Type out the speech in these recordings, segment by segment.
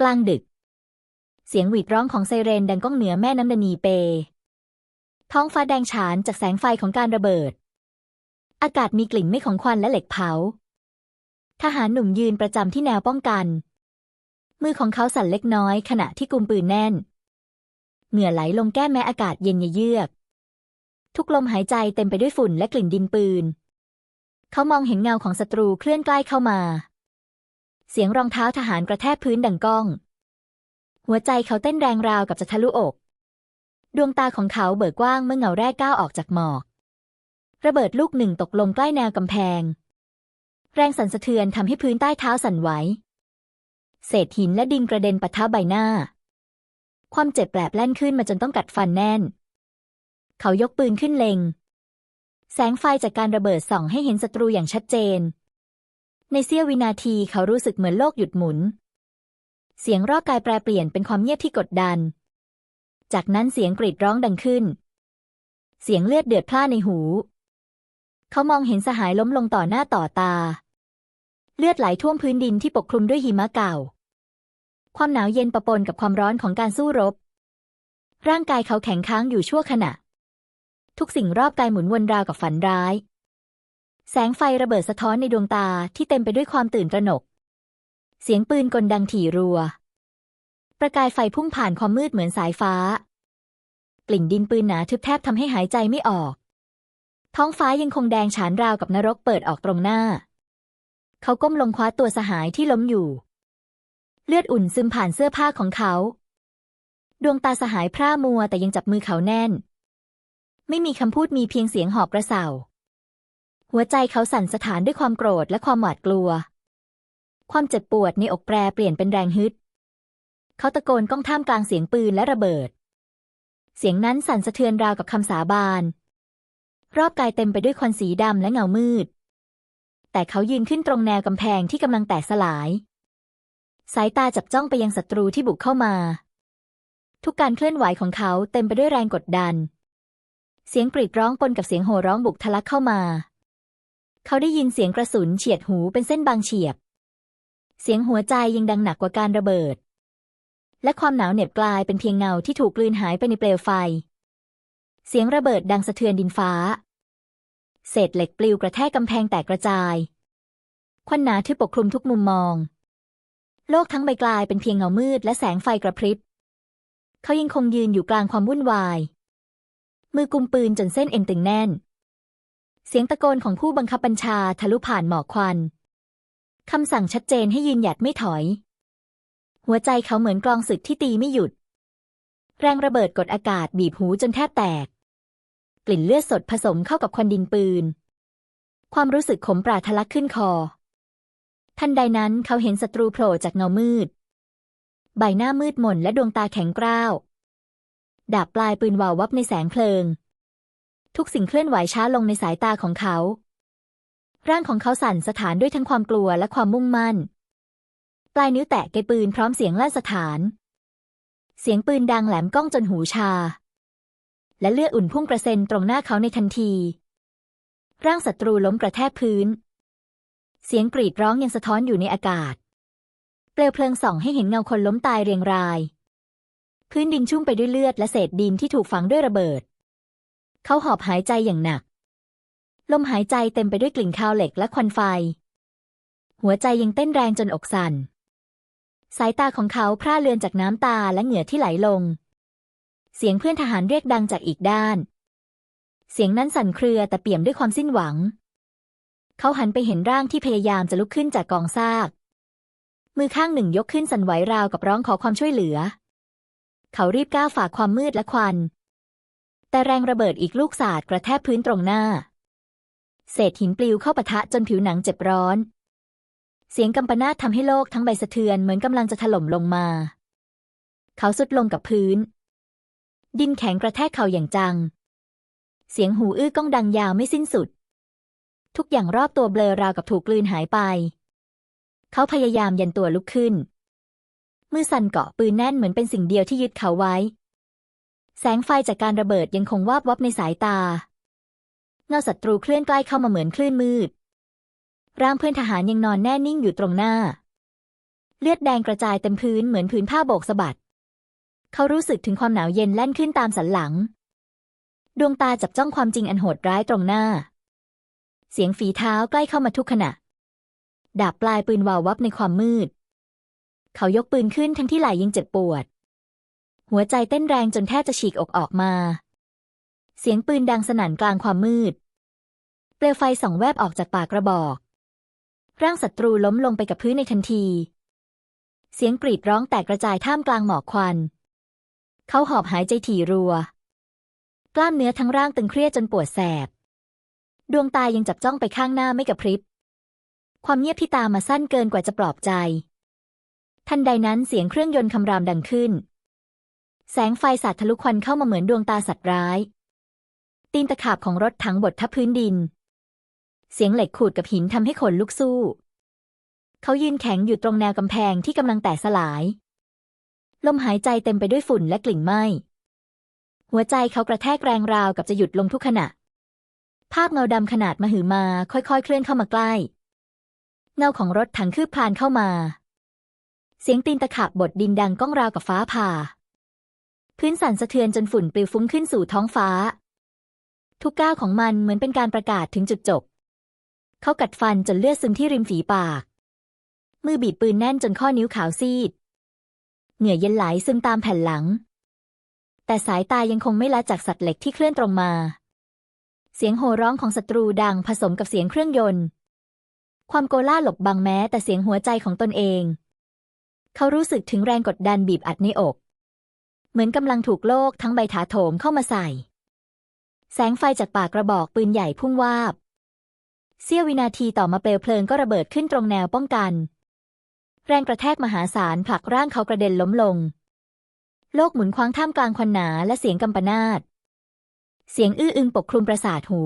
กลางดึก เสียงหวีดร้องของไซเรนดังก้องเหนือแม่น้ำดนีเป ท้องฟ้าแดงฉานจากแสงไฟของการระเบิด อากาศมีกลิ่นไม่ของควันและเหล็กเผา ทหารหนุ่มยืนประจำที่แนวป้องกัน มือของเขาสั่นเล็กน้อยขณะที่กุมปืนแน่น เหงื่อไหลลงแก้มแม้อากาศเย็นเยือก ทุกลมหายใจเต็มไปด้วยฝุ่นและกลิ่นดินปืน เขามองเห็นเงาของศัตรูเคลื่อนใกล้เข้ามา เสียงรองเท้าทหารกระแทกพื้นดังก้อง หัวใจเขาเต้นแรงราวกับจะทะลุอก ดวงตาของเขาเบิกกว้างเมื่อเงาแรกก้าวออกจากหมอก ระเบิดลูกหนึ่งตกลงใกล้แนวกำแพง แรงสั่นสะเทือนทำให้พื้นใต้เท้าสั่นไหว เศษหินและดินกระเด็นปะทะใบหน้า ความเจ็บแปลบแล่นขึ้นมาจนต้องกัดฟันแน่น เขายกปืนขึ้นเล็ง แสงไฟจากการระเบิดส่องให้เห็นศัตรูอย่างชัดเจน ในเสี้ยววินาทีเขารู้สึกเหมือนโลกหยุดหมุน เสียงรอบกายแปรเปลี่ยนเป็นความเงียบที่กดดัน จากนั้นเสียงกรีดร้องดังขึ้น เสียงเลือดเดือดพล่านในหู เขามองเห็นสหายล้มลงต่อหน้าต่อตา เลือดไหลท่วมพื้นดินที่ปกคลุมด้วยหิมะเก่า ความหนาวเย็นปะปนกับความร้อนของการสู้รบ ร่างกายเขาแข็งค้างอยู่ชั่วขณะ ทุกสิ่งรอบกายหมุนวนราวกับฝันร้าย แสงไฟระเบิดสะท้อนในดวงตาที่เต็มไปด้วยความตื่นตระหนก เสียงปืนกลดังถี่รัว ประกายไฟพุ่งผ่านความมืดเหมือนสายฟ้า กลิ่นดินปืนหนาทึบแทบทำให้หายใจไม่ออก ท้องฟ้ายังคงแดงฉานราวกับนรกเปิดออกตรงหน้า เขาก้มลงคว้าตัวสหายที่ล้มอยู่ เลือดอุ่นซึมผ่านเสื้อผ้าของเขา ดวงตาสหายพร่ามัวแต่ยังจับมือเขาแน่น ไม่มีคำพูดมีเพียงเสียงหอบกระเส่า หัวใจเขาสั่นสะท้านด้วยความโกรธและความหวาดกลัว ความเจ็บปวดในอกแปรเปลี่ยนเป็นแรงฮึด เขาตะโกนก้องท่ามกลางเสียงปืนและระเบิด เสียงนั้นสั่นสะเทือนราวกับคำสาบาน รอบกายเต็มไปด้วยควันสีดำและเงามืด แต่เขายืนขึ้นตรงแนวกำแพงที่กำลังแตกสลาย สายตาจับจ้องไปยังศัตรูที่บุกเข้ามา ทุกการเคลื่อนไหวของเขาเต็มไปด้วยแรงกดดัน เสียงกรีดร้องปนกับเสียงโห่ร้องบุกทะลักเข้ามา เขาได้ยินเสียงกระสุนเฉียดหูเป็นเส้นบางเฉียบ เสียงหัวใจยังดังหนักกว่าการระเบิด และความหนาวเหน็บกลายเป็นเพียงเงาที่ถูกกลืนหายไปในเปลวไฟ เสียงระเบิดดังสะเทือนดินฟ้า เศษเหล็กปลิวกระแทกกำแพงแตกกระจาย ควันหนาทึบปกคลุมทุกมุมมอง โลกทั้งใบกลายเป็นเพียงเงามืดและแสงไฟกระพริบ เขายังคงยืนอยู่กลางความวุ่นวาย มือกุมปืนจนเส้นเอ็นตึงแน่น เสียงตะโกนของผู้บังคับบัญชาทะลุผ่านหมอกควัน คำสั่งชัดเจนให้ยืนหยัดไม่ถอย หัวใจเขาเหมือนกลองศึกที่ตีไม่หยุด แรงระเบิดกดอากาศบีบหูจนแทบแตก กลิ่นเลือดสดผสมเข้ากับควันดินปืน ความรู้สึกขมปราทะลักขึ้นคอ ทันใดนั้นเขาเห็นศัตรูโผล่จากเงามืด ใบหน้ามืดมนและดวงตาแข็งกร้าวดาบปลายปืนวาววับในแสงเพลิง ทุกสิ่งเคลื่อนไหวช้าลงในสายตาของเขา ร่างของเขาสั่นสถานด้วยทั้งความกลัวและความมุ่งมั่น ปลายนิ้วแตะเกปืนพร้อมเสียงลั่นสถาน เสียงปืนดังแหลมก้องจนหูชา และเลือดอุ่นพุ่งกระเซ็นตรงหน้าเขาในทันที ร่างศัตรูล้มกระแทกพื้น เสียงกรีดร้องยังสะท้อนอยู่ในอากาศ เปลวเพลิงส่องให้เห็นเงาคนล้มตายเรียงราย พื้นดินชุ่มไปด้วยเลือดและเศษดินที่ถูกฝังด้วยระเบิด เขาหอบหายใจอย่างหนัก ลมหายใจเต็มไปด้วยกลิ่นคาวเหล็กและควันไฟ หัวใจยังเต้นแรงจนอกสั่น สายตาของเขาพร่าเลือนจากน้ำตาและเหงื่อที่ไหลลง เสียงเพื่อนทหารเรียกดังจากอีกด้าน เสียงนั้นสั่นเครือแต่เปี่ยมด้วยความสิ้นหวัง เขาหันไปเห็นร่างที่พยายามจะลุกขึ้นจากกองซาก มือข้างหนึ่งยกขึ้นสั่นไหวราวกับร้องขอความช่วยเหลือ เขารีบก้าวฝ่าความมืดและควัน แต่แรงระเบิดอีกลูกสาดกระแทกพื้นตรงหน้า เศษหินปลิวเข้าปะทะจนผิวหนังเจ็บร้อน เสียงกำปนาตทำให้โลกทั้งใบสะเทือนเหมือนกำลังจะถล่มลงมา เขาสุดลงกับพื้น ดินแข็งกระแทกเข่าอย่างจัง เสียงหูอื้อก้องดังยาวไม่สิ้นสุด ทุกอย่างรอบตัวเบลอราวกับถูกกลืนหายไป เขาพยายามยันตัวลุกขึ้นมือสั่นเกาะปืนแน่นเหมือนเป็นสิ่งเดียวที่ยึดเขาไว้ แสงไฟจากการระเบิดยังคงวาบวับในสายตา เงาศัตรูเคลื่อนใกล้เข้ามาเหมือนคลื่นมืด ร่างเพื่อนทหารยังนอนแน่นิ่งอยู่ตรงหน้า เลือดแดงกระจายเต็มพื้นเหมือนผืนผ้าโบกสะบัด เขารู้สึกถึงความหนาวเย็นแล่นขึ้นตามสันหลัง ดวงตาจับจ้องความจริงอันโหดร้ายตรงหน้า เสียงฝีเท้าใกล้เข้ามาทุกขณะ ดาบปลายปืนวาววับในความมืด เขายกปืนขึ้นทั้งที่ไหล่ยังเจ็บปวด หัวใจเต้นแรงจนแทบจะฉีกอกออกมา เสียงปืนดังสนั่นกลางความมืด เปลวไฟส่องแวบออกจากปากกระบอก ร่างศัตรูล้มลงไปกับพื้นในทันที เสียงกรีดร้องแตกกระจายท่ามกลางหมอกควัน เขาหอบหายใจถี่รัว กล้ามเนื้อทั้งร่างตึงเครียดจนปวดแสบ ดวงตายังจับจ้องไปข้างหน้าไม่กระพริบ ความเงียบที่ตามมาสั้นเกินกว่าจะปลอบใจ ทันใดนั้นเสียงเครื่องยนต์คำรามดังขึ้น แสงไฟสาดทะลุควันเข้ามาเหมือนดวงตาสัตว์ร้าย ตีนตะขาบของรถถังบดทับพื้นดิน เสียงเหล็กขูดกับหินทำให้ขนลุกสู้ เขายืนแข็งอยู่ตรงแนวกำแพงที่กำลังแตกสลาย ลมหายใจเต็มไปด้วยฝุ่นและกลิ่นไหม้ หัวใจเขากระแทกแรงราวกับจะหยุดลงทุกขณะ ภาพเงาดำขนาดมหึมา ค่อยๆ เคลื่อนเข้ามาใกล้ เงาของรถถังคืบคลานเข้ามา เสียงตีนตะขาบบดดินดังก้องราวกับฟ้าผ่า พื้นสั่นสะเทือนจนฝุ่นปลิวฟุ้งขึ้นสู่ท้องฟ้า ทุกก้าวของมันเหมือนเป็นการประกาศถึงจุดจบ เขากัดฟันจนเลือดซึมที่ริมฝีปาก มือบีบปืนแน่นจนข้อนิ้วขาวซีด เหงื่อเย็นไหลซึมตามแผ่นหลัง แต่สายตายังคงไม่ละจากสัตว์เหล็กที่เคลื่อนตรงมา เสียงโห่ร้องของศัตรูดังผสมกับเสียงเครื่องยนต์ ความโกล่าหลบบังแม้แต่เสียงหัวใจของตนเอง เขารู้สึกถึงแรงกดดันบีบอัดในอก เหมือนกำลังถูกโลกทั้งใบถาโถมเข้ามาใส่ แสงไฟจากปากกระบอกปืนใหญ่พุ่งวาบ เสี้ยววินาทีต่อมาเปลวเพลิงก็ระเบิดขึ้นตรงแนวป้องกัน แรงกระแทกมหาศาลผลักร่างเขากระเด็นล้มลง โลกหมุนคว้างท่ามกลางควันหนาและเสียงกำปนาตเสียงอื้ออึงปกคลุมประสาทหู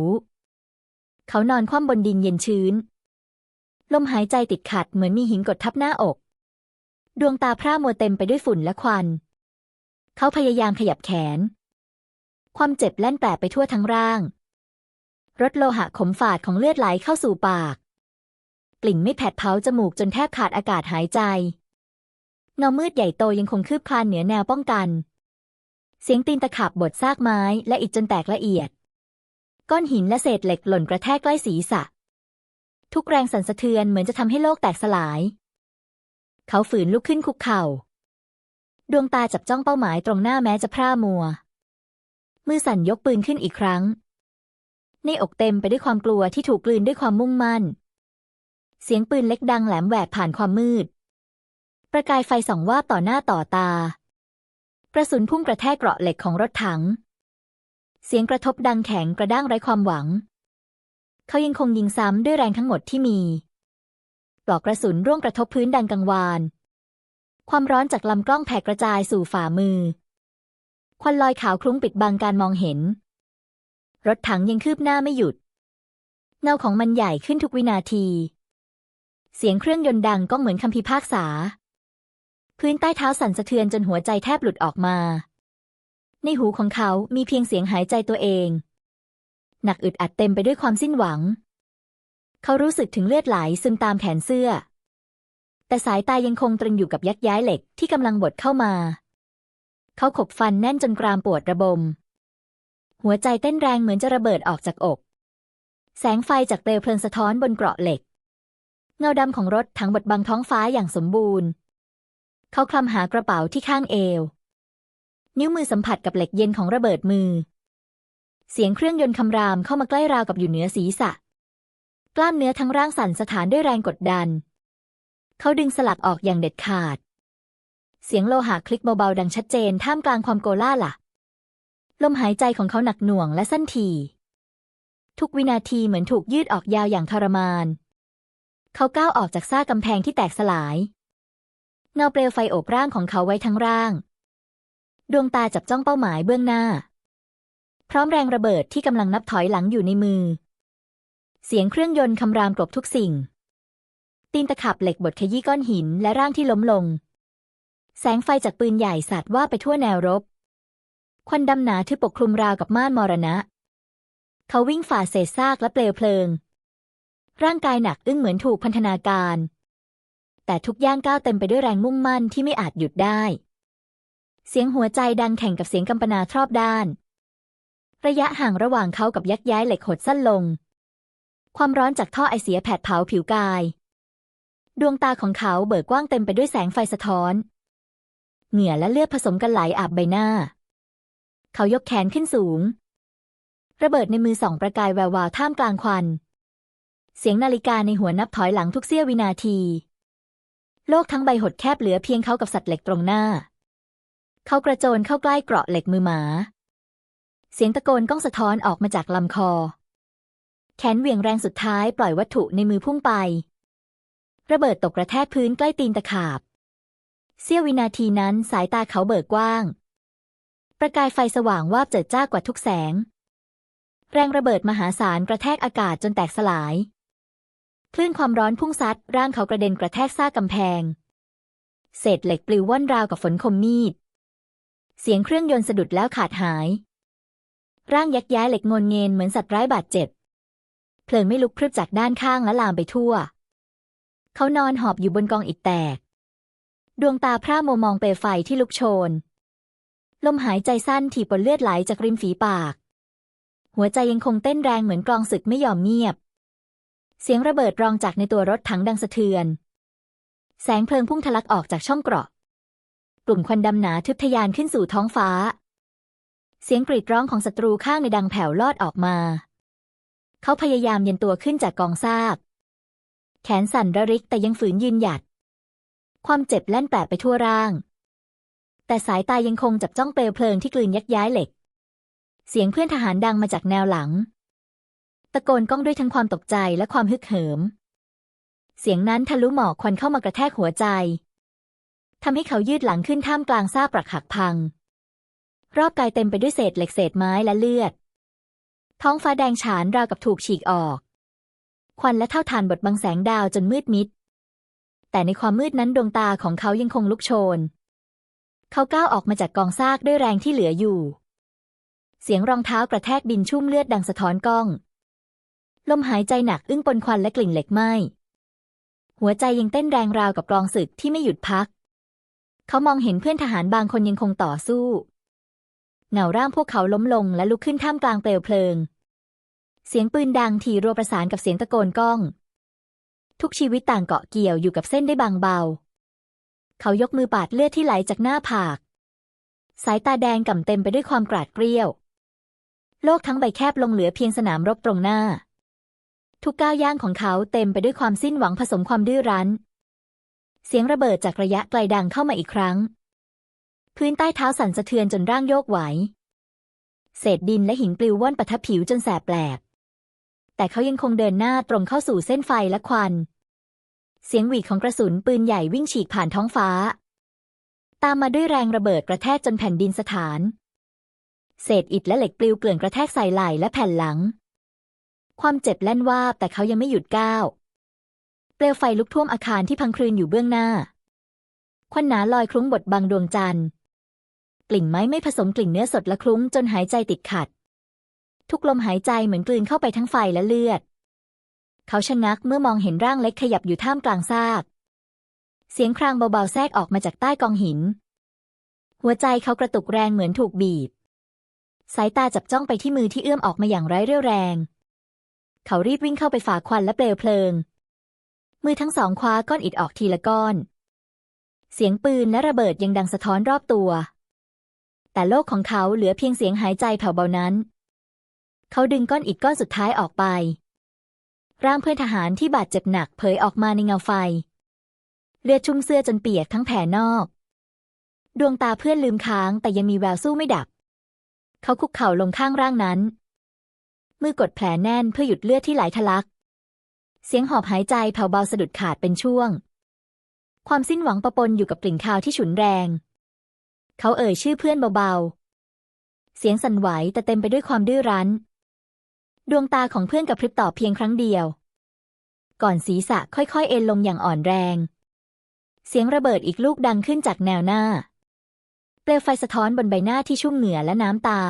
เขานอนคว่ำบนดินเย็นชื้น ลมหายใจติดขัดเหมือนมีหินกดทับหน้าอก ดวงตาพร่ามัวเต็มไปด้วยฝุ่นและควัน เขาพยายามขยับแขน ความเจ็บแล่นแปรไปทั่วทั้งร่าง รถโลหะขมฝาดของเลือดไหลเข้าสู่ปาก กลิ่นไม่แผดเผาจมูกจนแทบขาดอากาศหายใจ เงามืดใหญ่โตยังคงคืบคลานเหนือแนวป้องกัน เสียงตีนตะขาบบดซากไม้และอิฐจนแตกละเอียด ก้อนหินและเศษเหล็กหล่นกระแทกใกล้ศีรษะ ทุกแรงสั่นสะเทือนเหมือนจะทำให้โลกแตกสลาย เขาฝืนลุกขึ้นคุกเข่า ดวงตาจับจ้องเป้าหมายตรงหน้าแม้จะพร่ามัว มือสั่นยกปืนขึ้นอีกครั้ง ในอกเต็มไปด้วยความกลัวที่ถูกกลืนด้วยความมุ่งมั่น เสียงปืนเล็กดังแหลมแหวกผ่านความมืด ประกายไฟส่องวาบต่อหน้าต่อตา กระสุนพุ่งกระแทกเกราะเหล็กของรถถัง เสียงกระทบดังแข็งกระด้างไร้ความหวัง เขายังคงยิงซ้ำด้วยแรงทั้งหมดที่มีปลอกกระสุนร่วงกระทบพื้นดังกังวาน ความร้อนจากลำกล้องแผ่กระจายสู่ฝ่ามือ ควันลอยขาวคลุ้งปิดบังการมองเห็น รถถังยังคืบหน้าไม่หยุด เงาของมันใหญ่ขึ้นทุกวินาที เสียงเครื่องยนต์ดังก็เหมือนคำพิพากษา พื้นใต้เท้าสั่นสะเทือนจนหัวใจแทบหลุดออกมา ในหูของเขามีเพียงเสียงหายใจตัวเอง หนักอึดอัดเต็มไปด้วยความสิ้นหวัง เขารู้สึกถึงเลือดไหลซึมตามแขนเสื้อ แต่สายตายังคงตรึงอยู่กับยักย้ายเหล็กที่กำลังบดเข้ามา เขาขบฟันแน่นจนกรามปวดระบม หัวใจเต้นแรงเหมือนจะระเบิดออกจากอก แสงไฟจากเปลวเพลิงสะท้อนบนเกราะเหล็ก เงาดำของรถถังบดบังท้องฟ้าอย่างสมบูรณ์ เขาคลำหากระเป๋าที่ข้างเอว นิ้วมือสัมผัสกับเหล็กเย็นของระเบิดมือ เสียงเครื่องยนต์คำรามเข้ามาใกล้ราวกับอยู่เหนือศีรษะ กล้ามเนื้อทั้งร่างสั่นสะท้านด้วยแรงกดดัน เขาดึงสลักออกอย่างเด็ดขาด เสียงโลหะคลิกเบาๆดังชัดเจนท่ามกลางความโกล่าหละลมหายใจของเขาหนักหน่วงและสั้นที ทุกวินาทีเหมือนถูกยืดออกยาวอย่างทรมาน เขาก้าวออกจากซ่ากำแพงที่แตกสลาย เงาเปลวไฟโอบร่างของเขาไว้ทั้งร่าง ดวงตาจับจ้องเป้าหมายเบื้องหน้า พร้อมแรงระเบิดที่กำลังนับถอยหลังอยู่ในมือ เสียงเครื่องยนต์คำรามกลบทุกสิ่ง ตีนตะขับเหล็กบดขยี้ก้อนหินและร่างที่ล้มลง แสงไฟจากปืนใหญ่สาดว่าไปทั่วแนวรบ ควันดำหนาทึบปกคลุมราวกับม่านมรณะ เขาวิ่งฝ่าเศษซากและเปลวเพลิง ร่างกายหนักอึ้งเหมือนถูกพันธนาการ แต่ทุกย่างก้าวเต็มไปด้วยแรงมุ่งมั่นที่ไม่อาจหยุดได้ เสียงหัวใจดังแข่งกับเสียงกำปนาทรอบด้าน ระยะห่างระหว่างเขากับยักย้ายเหล็กหดสั้นลง ความร้อนจากท่อไอเสียแผดเผาผิวกาย ดวงตาของเขาเบิกกว้างเต็มไปด้วยแสงไฟสะท้อน เหงื่อและเลือดผสมกันไหลอาบใบหน้า เขายกแขนขึ้นสูง ระเบิดในมือสองประกายแวววาวท่ามกลางควัน เสียงนาฬิกาในหัวนับถอยหลังทุกเสี้ยววินาที โลกทั้งใบหดแคบเหลือเพียงเขากับสัตว์เหล็กตรงหน้า เขากระโจนเข้าใกล้เกราะเหล็กมือหมา เสียงตะโกนก้องสะท้อนออกมาจากลำคอ แขนเหวี่ยงแรงสุดท้ายปล่อยวัตถุในมือพุ่งไป ระเบิดตกกระแทกพื้นใกล้ตีนตะขาบ เสี้ยววินาทีนั้นสายตาเขาเบิกกว้าง ประกายไฟสว่างวาบเจิดจ้ากว่าทุกแสง แรงระเบิดมหาศาลกระแทกอากาศจนแตกสลาย คลื่นความร้อนพุ่งซัด ร่างเขากระเด็นกระแทกซ่ากำแพง เศษเหล็กปลิวว่อนราวกับฝนคมมีด เสียงเครื่องยนต์สะดุดแล้วขาดหาย ร่างยักย้ายเหล็กงนเงินเหมือนสัตว์ร้ายบาดเจ็บเพลิงไม่ลุกพรึบจากด้านข้างและลามไปทั่ว เขานอนหอบอยู่บนกองอิฐแตก ดวงตาพร่ามัวมองเปลวไฟที่ลุกโชน ลมหายใจสั้นถี่ปนเลือดไหลจากริมฝีปาก หัวใจยังคงเต้นแรงเหมือนกลองศึกไม่ยอมเงียบ เสียงระเบิดรองจากในตัวรถถังดังสะเทือน แสงเพลิงพุ่งทะลักออกจากช่องเกราะ กลุ่มควันดำหนาทึบทะยานขึ้นสู่ท้องฟ้า เสียงกรีดร้องของศัตรูข้างในดังแผ่วลอดออกมา เขาพยายามเย็นตัวขึ้นจากกองซาก แขนสั่นระริกแต่ยังฝืนยืนหยัด ความเจ็บแล่นแปดไปทั่วร่าง แต่สายตายังคงจับจ้องเปลวเพลิงที่กลืนยักย้ายเหล็ก เสียงเพื่อนทหารดังมาจากแนวหลัง ตะโกนก้องด้วยทั้งความตกใจและความฮึกเหิม เสียงนั้นทะลุหมอกควันเข้ามากระแทกหัวใจทำให้เขายืดหลังขึ้นท่ามกลางซากปรักหักพัง รอบกายเต็มไปด้วยเศษเหล็กเศษไม้และเลือด ท้องฟ้าแดงฉานราวกับถูกฉีกออก ควันและเท่าทานบดบังแสงดาวจนมืดมิด แต่ในความมืดนั้นดวงตาของเขายังคงลุกโชน เขาก้าวออกมาจากกองซากด้วยแรงที่เหลืออยู่ เสียงรองเท้ากระแทกดินชุ่มเลือดดังสะท้อนก้อง ลมหายใจหนักอึ้งปนควันและกลิ่นเหล็กไหม้ หัวใจยังเต้นแรงราวกับกลองศึกที่ไม่หยุดพัก เขามองเห็นเพื่อนทหารบางคนยังคงต่อสู้ เงาร่างพวกเขาล้มลงและลุกขึ้นท่ามกลางเปลวเพลิง เสียงปืนดังถี่รัวประสานกับเสียงตะโกนก้อง ทุกชีวิตต่างเกาะเกี่ยวอยู่กับเส้นได้บางเบา เขายกมือปาดเลือดที่ไหลจากหน้าผาก สายตาแดงก่ำเต็มไปด้วยความกราดเกรี้ยว โลกทั้งใบแคบลงเหลือเพียงสนามรบตรงหน้า ทุกก้าวย่างของเขาเต็มไปด้วยความสิ้นหวังผสมความดื้อรั้น เสียงระเบิดจากระยะไกลดังเข้ามาอีกครั้ง พื้นใต้เท้าสั่นสะเทือนจนร่างโยกไหว เศษดินและหินปลิวว่อนปะทะผิวจนแสบแปลก แต่เขายังคงเดินหน้าตรงเข้าสู่เส้นไฟและควัน เสียงหวีดของกระสุนปืนใหญ่วิ่งฉีกผ่านท้องฟ้า ตามมาด้วยแรงระเบิดกระแทกจนแผ่นดินสถาน เศษอิฐและเหล็กปลิวเกลื่อนกระแทกใส่ไหล่และแผ่นหลัง ความเจ็บแล่นว่าบแต่เขายังไม่หยุดก้าว เปลวไฟลุกท่วมอาคารที่พังคลืนอยู่เบื้องหน้า ควันหนาลอยคลุ้งบดบังดวงจันทร์ กลิ่นไม้ไม่ผสมกลิ่นเนื้อสดและคลุ้งจนหายใจติดขัด ทุกลมหายใจเหมือนกลืนเข้าไปทั้งไฟและเลือด เขาชะงักเมื่อมองเห็นร่างเล็กขยับอยู่ท่ามกลางซาก เสียงครางเบาๆแทรกออกมาจากใต้กองหิน หัวใจเขากระตุกแรงเหมือนถูกบีบ สายตาจับจ้องไปที่มือที่เอื้อมออกมาอย่างไร้เรี่ยวแรง เขารีบวิ่งเข้าไปฝ่าควันและเปลวเพลิง มือทั้งสองคว้าก้อนอิฐออกทีละก้อน เสียงปืนและระเบิดยังดังสะท้อนรอบตัว แต่โลกของเขาเหลือเพียงเสียงหายใจแผ่วเบานั้น เขาดึงก้อนอิฐก้อนสุดท้ายออกไป ร่างเพื่อนทหารที่บาดเจ็บหนักเผยออกมาในเงาไฟ เลือดชุ่มเสื้อจนเปียกทั้งแผ่นอก ดวงตาเพื่อนลืมค้างแต่ยังมีแววสู้ไม่ดับ เขาคุกเข่าลงข้างร่างนั้น มือกดแผลแน่นเพื่อหยุดเลือดที่ไหลทะลัก เสียงหอบหายใจแผ่วเบาสะดุดขาดเป็นช่วง ความสิ้นหวังประปนอยู่กับกลิ่นคาวที่ฉุนแรง เขาเอ่ยชื่อเพื่อนเบาๆเสียงสั่นไหวแต่เต็มไปด้วยความดื้อรั้น ดวงตาของเพื่อนกับพริบตอบเพียงครั้งเดียว ก่อนศีรษะค่อยๆ เอ็นลงอย่างอ่อนแรง เสียงระเบิดอีกลูกดังขึ้นจากแนวหน้า เปลวไฟสะท้อนบนใบหน้าที่ชุ่มเหงื่อและน้ำตา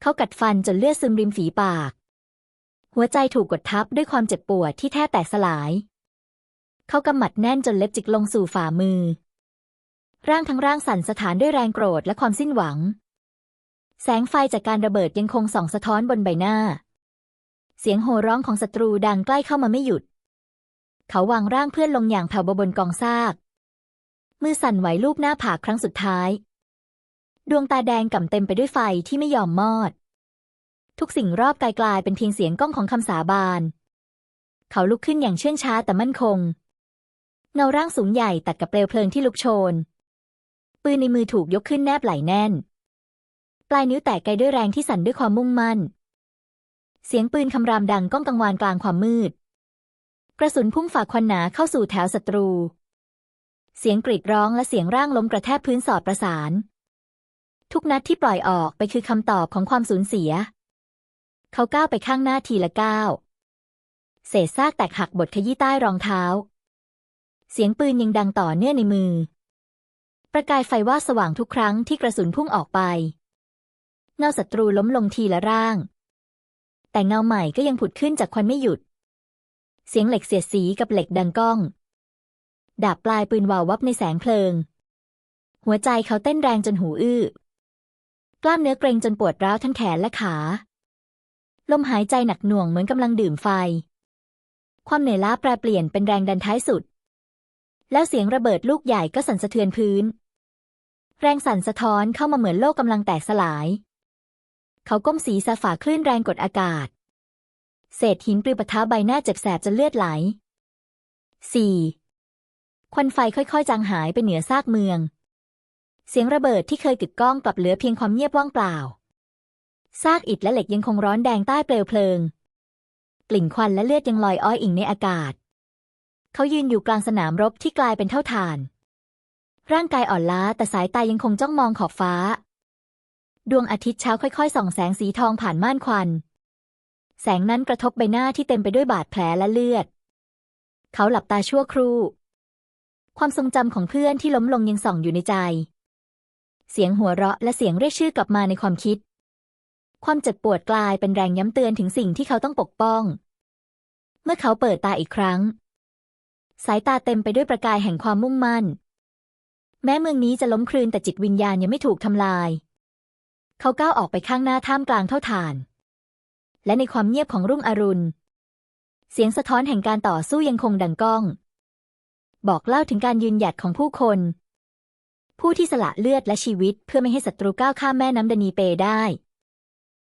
เขากัดฟันจนเลือดซึมริมฝีปาก หัวใจถูกกดทับด้วยความเจ็บปวดที่แทบแตกสลาย เขากำหมัดแน่นจนเล็บจิกลงสู่ฝ่ามือ ร่างทั้งร่างสั่นสะท้านด้วยแรงโกรธและความสิ้นหวัง แสงไฟจากการระเบิดยังคงส่องสะท้อนบนใบหน้า เสียงโห่ร้องของศัตรูดังใกล้เข้ามาไม่หยุด เขาวางร่างเพื่อนลงอย่างแผ่วเบาบนกองซาก มือสั่นไหวลูบหน้าผากครั้งสุดท้าย ดวงตาแดงก่ำเต็มไปด้วยไฟที่ไม่ยอมมอด ทุกสิ่งรอบกายกลายเป็นเพียงเสียงก้องของคำสาบาน เขาลุกขึ้นอย่างเชื่องช้าแต่มั่นคง เงาร่างสูงใหญ่ตัดกับเปลวเพลิงที่ลุกโชน ปืนในมือถูกยกขึ้นแนบไหลแน่น ปลายนิ้วแตกไกลด้วยแรงที่สั่นด้วยความมุ่งมั่น เสียงปืนคำรามดังก้องกังวานกลางความมืด กระสุนพุ่งฝ่าควันหนาเข้าสู่แถวศัตรู เสียงกรีดร้องและเสียงร่างล้มกระแทกพื้นสอดประสาน ทุกนัดที่ปล่อยออกไปคือคำตอบของความสูญเสีย เขาก้าวไปข้างหน้าทีละก้าวเศษซากแตกหักบดขยี้ใต้รองเท้า เสียงปืนยังดังต่อเนื่องในมือ ประกายไฟว่าสว่างทุกครั้งที่กระสุนพุ่งออกไป เงาศัตรูล้มลงทีละร่าง แต่เงาใหม่ก็ยังผุดขึ้นจากควันไม่หยุด เสียงเหล็กเสียดสีกับเหล็กดังก้อง ดาบปลายปืนวาววับในแสงเพลิง หัวใจเขาเต้นแรงจนหูอื้อกล้ามเนื้อเกร็งจนปวดร้าวทั้งแขนและขา ลมหายใจหนักหน่วงเหมือนกำลังดื่มไฟ ความเหนื่อยล้าแปรเปลี่ยนเป็นแรงดันท้ายสุด แล้วเสียงระเบิดลูกใหญ่ก็สั่นสะเทือนพื้น แรงสั่นสะท้อนเข้ามาเหมือนโลกกำลังแตกสลาย เขาก้มศีรษะฝ่าคลื่นแรงกดอากาศ เศษหินปลิวปะทะใบหน้าเจ็บแสบจนเลือดไหล 4. ควันไฟค่อยๆ จางหายไปเหนือซากเมือง เสียงระเบิดที่เคยกึกก้องกลับเหลือเพียงความเงียบว่างเปล่า ซากอิฐและเหล็กยังคงร้อนแดงใต้เปลวเพลิง กลิ่นควันและเลือดยังลอยอ้อยอิงในอากาศ เขายืนอยู่กลางสนามรบที่กลายเป็นเท่าฐาน ร่างกายอ่อนล้าแต่สายตายังคงจ้องมองขอบฟ้า ดวงอาทิตย์เช้าค่อยๆ ส่องแสงสีทองผ่านม่านควัน แสงนั้นกระทบใบหน้าที่เต็มไปด้วยบาดแผลและเลือด เขาหลับตาชั่วครู่ ความทรงจำของเพื่อนที่ล้มลงยังส่องอยู่ในใจ เสียงหัวเราะและเสียงเรียกชื่อกลับมาในความคิด ความเจ็บปวดกลายเป็นแรงย้ำเตือนถึงสิ่งที่เขาต้องปกป้อง เมื่อเขาเปิดตาอีกครั้ง สายตาเต็มไปด้วยประกายแห่งความมุ่งมั่น แม้เมืองนี้จะล้มคลืนแต่จิตวิญญาณยังไม่ถูกทำลาย เขาก้าวออกไปข้างหน้าท่ามกลางเท่าฐาน และในความเงียบของรุ่งอรุณ เสียงสะท้อนแห่งการต่อสู้ยังคงดังก้อง บอกเล่าถึงการยืนหยัดของผู้คน ผู้ที่สละเลือดและชีวิตเพื่อไม่ให้ศัตรูก้าวข้ามแม่น้ำดนีเปได้